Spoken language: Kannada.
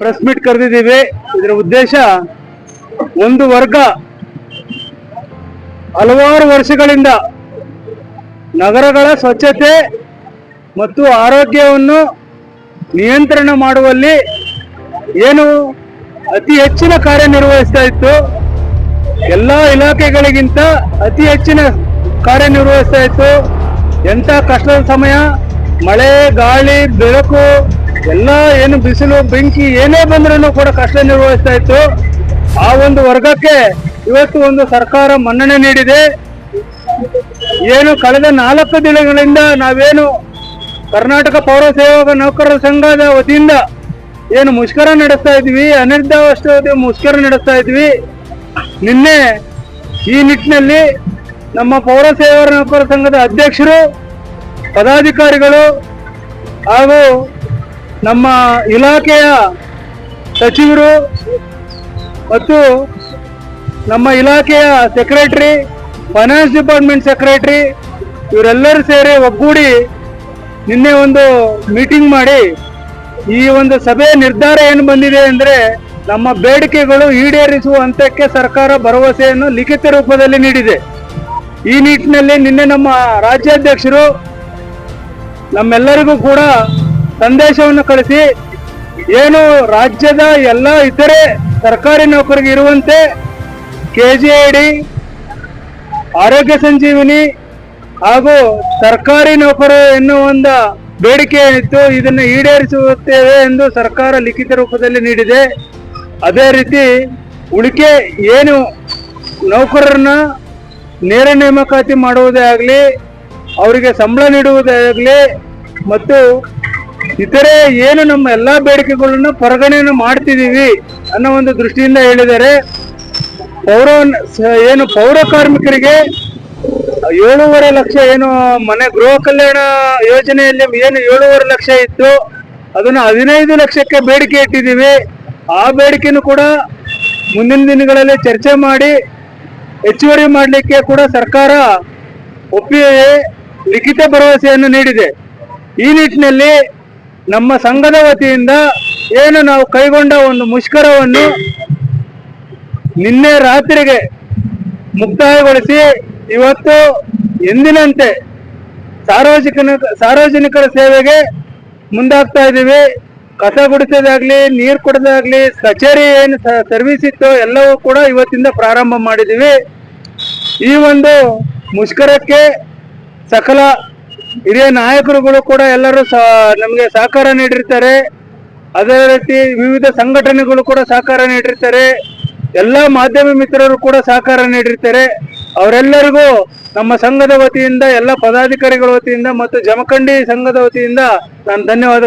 Press meet ಕರೆದಿದ್ದೀವಿ. ಇದರ ಉದ್ದೇಶ ಒಂದು ವರ್ಗ ಹಲವಾರು ವರ್ಷಗಳಿಂದ ನಗರಗಳ ಸ್ವಚ್ಛತೆ ಮತ್ತು ಆರೋಗ್ಯವನ್ನು ನಿಯಂತ್ರಣ ಮಾಡುವಲ್ಲಿ ಏನು ಅತಿ ಹೆಚ್ಚಿನ ಕಾರ್ಯನಿರ್ವಹಿಸ್ತಾ ಇತ್ತು. ಎಲ್ಲ ಇಲಾಖೆಗಳಿಗಿಂತ ಅತಿ ಹೆಚ್ಚಿನ ಕಾರ್ಯನಿರ್ವಹಿಸ್ತಾ ಇತ್ತು. ಎಂಥ ಕಷ್ಟದ ಸಮಯ? ಮಳೆ, ಗಾಳಿ, ಬೆಳಕು ಎಲ್ಲ ಏನು ಬಿಸಿಲು, ಬೆಂಕಿ ಏನೇ ಬಂದ್ರೂ ಕೂಡ ಕಷ್ಟ ನಿರ್ವಹಿಸ್ತಾ ಇತ್ತು. ಆ ಒಂದು ವರ್ಗಕ್ಕೆ ಇವತ್ತು ಒಂದು ಸರ್ಕಾರ ಮನ್ನಣೆ ನೀಡಿದೆ. ಏನು ಕಳೆದ ನಾಲ್ಕು ದಿನಗಳಿಂದ ನಾವೇನು ಕರ್ನಾಟಕ ಪೌರ ಸೇವಕ ನೌಕರರ ಸಂಘದ ವತಿಯಿಂದ ಏನು ಮುಷ್ಕರ ನಡೆಸ್ತಾ ಇದ್ವಿ ಅನಿರ್ದಿಷ್ಟಾವಧಿ ಮುಷ್ಕರ ನಡೆಸ್ತಾ ಇದ್ವಿ. ನಿನ್ನೆ ಈ ನಿಟ್ಟಿನಲ್ಲಿ ನಮ್ಮ ಪೌರ ಸೇವಾ ನೌಕರರ ಸಂಘದ ಅಧ್ಯಕ್ಷರು, ಪದಾಧಿಕಾರಿಗಳು ಹಾಗೂ ನಮ್ಮ ಇಲಾಖೆಯ ಸಚಿವರು ಮತ್ತು ನಮ್ಮ ಇಲಾಖೆಯ ಸೆಕ್ರೆಟರಿ ಫೈನಾನ್ಸ್ ಡಿಪಾರ್ಟ್ಮೆಂಟ್ ಸೆಕ್ರೆಟರಿ ಇವರೆಲ್ಲರೂ ಸೇರಿ ಒಗ್ಗೂಡಿ ನಿನ್ನೆ ಒಂದು ಮೀಟಿಂಗ್ ಮಾಡಿ ಈ ಒಂದು ಸಭೆಯ ನಿರ್ಧಾರ ಏನು ಬಂದಿದೆ ಅಂದರೆ ನಮ್ಮ ಬೇಡಿಕೆಗಳು ಈಡೇರಿಸುವ ಹಂತಕ್ಕೆ ಸರ್ಕಾರ ಭರವಸೆಯನ್ನು ಲಿಖಿತ ರೂಪದಲ್ಲಿ ನೀಡಿದೆ. ಈ ನಿಟ್ಟಿನಲ್ಲಿ ನಿನ್ನೆ ನಮ್ಮ ರಾಜ್ಯಾಧ್ಯಕ್ಷರು ನಮ್ಮೆಲ್ಲರಿಗೂ ಕೂಡ ಸಂದೇಶವನ್ನು ಕಳಿಸಿ. ಏನು ರಾಜ್ಯದ ಎಲ್ಲ ಇತರೆ ಸರ್ಕಾರಿ ನೌಕರಿಗೆ ಇರುವಂತೆ ಕೆ ಜಿ ಐ ಡಿ ಆರೋಗ್ಯ ಸಂಜೀವಿನಿ ಹಾಗೂ ಸರ್ಕಾರಿ ನೌಕರು ಒಂದು ಬೇಡಿಕೆ ಏನಿತ್ತು, ಇದನ್ನು ಈಡೇರಿಸುತ್ತೇವೆ ಎಂದು ಸರ್ಕಾರ ಲಿಖಿತ ರೂಪದಲ್ಲಿ ನೀಡಿದೆ. ಅದೇ ರೀತಿ ಉಳಿಕೆ ಏನು ನೌಕರರನ್ನ ನೇರ ನೇಮಕಾತಿ ಮಾಡುವುದೇ ಆಗಲಿ, ಅವರಿಗೆ ಸಂಬಳ ನೀಡುವುದೇ ಆಗಲಿ, ಮತ್ತು ಇತರೆ ಏನು ನಮ್ಮ ಎಲ್ಲಾ ಬೇಡಿಕೆಗಳನ್ನು ಪರಿಗಣನೆ ಮಾಡ್ತಿದ್ದೀವಿ ಅನ್ನೋ ಒಂದು ದೃಷ್ಟಿಯಿಂದ ಹೇಳಿದರೆ ಪೌರ ಏನು ಪೌರ ಕಾರ್ಮಿಕರಿಗೆ ಏಳೂವರೆ ಲಕ್ಷ ಏನು ಮನೆ ಗೃಹ ಕಲ್ಯಾಣ ಯೋಜನೆಯಲ್ಲಿ ಏನು ಏಳೂವರೆ ಲಕ್ಷ ಇತ್ತು, ಅದನ್ನು ಹದಿನೈದು ಲಕ್ಷಕ್ಕೆ ಬೇಡಿಕೆ ಇಟ್ಟಿದ್ದೀವಿ. ಆ ಬೇಡಿಕೆನೂ ಕೂಡ ಮುಂದಿನ ದಿನಗಳಲ್ಲಿ ಚರ್ಚೆ ಮಾಡಿ, ಹೆಚ್ಚುವರಿ ಮಾಡಲಿಕ್ಕೆ ಕೂಡ ಸರ್ಕಾರ ಒಪ್ಪಿ ಲಿಖಿತ ಭರವಸೆಯನ್ನು ನೀಡಿದೆ. ಈ ನಿಟ್ಟಿನಲ್ಲಿ ನಮ್ಮ ಸಂಘದ ವತಿಯಿಂದ ಏನು ನಾವು ಕೈಗೊಂಡ ಒಂದು ಮುಷ್ಕರವನ್ನು ನಿನ್ನೆ ರಾತ್ರಿಗೆ ಮುಕ್ತಾಯಗೊಳಿಸಿ ಇವತ್ತು ಎಂದಿನಂತೆ ಸಾರ್ವಜನಿಕ ಸಾರ್ವಜನಿಕರ ಸೇವೆಗೆ ಮುಂದಾಗ್ತಾ ಇದ್ದೀವಿ. ಕಸ ಗುಡಿಸೋದಾಗ್ಲಿ, ನೀರು ಕೊಡೋದಾಗ್ಲಿ, ಕಚೇರಿ ಏನು ಸರ್ವಿಸ್ ಇತ್ತು ಎಲ್ಲವೂ ಕೂಡ ಇವತ್ತಿಂದ ಪ್ರಾರಂಭ ಮಾಡಿದ್ದೀವಿ. ಈ ಒಂದು ಮುಷ್ಕರಕ್ಕೆ ಸಕಲ ಹಿರಿಯ ನಾಯಕರುಗಳು ಕೂಡ ಎಲ್ಲರೂ ನಮಗೆ ಸಹಕಾರ ನೀಡಿರ್ತಾರೆ. ಅದೇ ರೀತಿ ವಿವಿಧ ಸಂಘಟನೆಗಳು ಕೂಡ ಸಹಕಾರ ನೀಡಿರ್ತಾರೆ. ಎಲ್ಲ ಮಾಧ್ಯಮ ಮಿತ್ರರು ಕೂಡ ಸಹಕಾರ ನೀಡಿರ್ತಾರೆ. ಅವರೆಲ್ಲರಿಗೂ ನಮ್ಮ ಸಂಘದ ವತಿಯಿಂದ, ಎಲ್ಲ ಪದಾಧಿಕಾರಿಗಳ ವತಿಯಿಂದ ಮತ್ತು ಜಮಖಂಡಿ ಸಂಘದ ವತಿಯಿಂದ ನಾನು ಧನ್ಯವಾದ